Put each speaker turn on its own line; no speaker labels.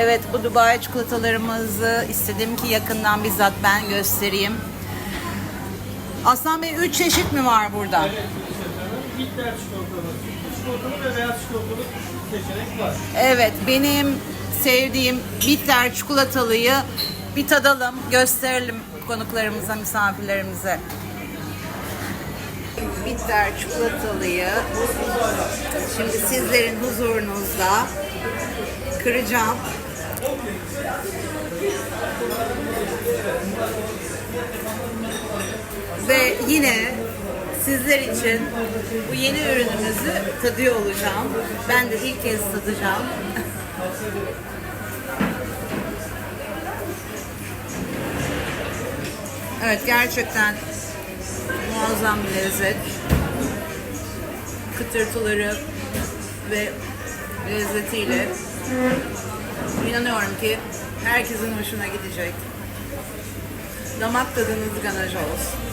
Evet bu Dubai çikolatalarımızı istedim ki yakından bizzat ben göstereyim. Aslan Bey 3 çeşit mi var burada?
Bitter çikolatalı, çikolatalı ve beyaz çikolatalı seçenek var.
Evet benim sevdiğim bitter çikolatalıyı bir tadalım, gösterelim konuklarımıza, misafirlerimize. Bitter çikolatalıyı şimdi sizlerin huzurunuzda kıracağım. Ve yine sizler için bu yeni ürünümüzü tadıyor olacağım. Ben de ilk kez tadacağım. Evet gerçekten muazzam bir lezzet. Kıtırtıları ve lezzetiyle inanıyorum ki herkesin hoşuna gidecek. Damak tadınız ganaj olsun.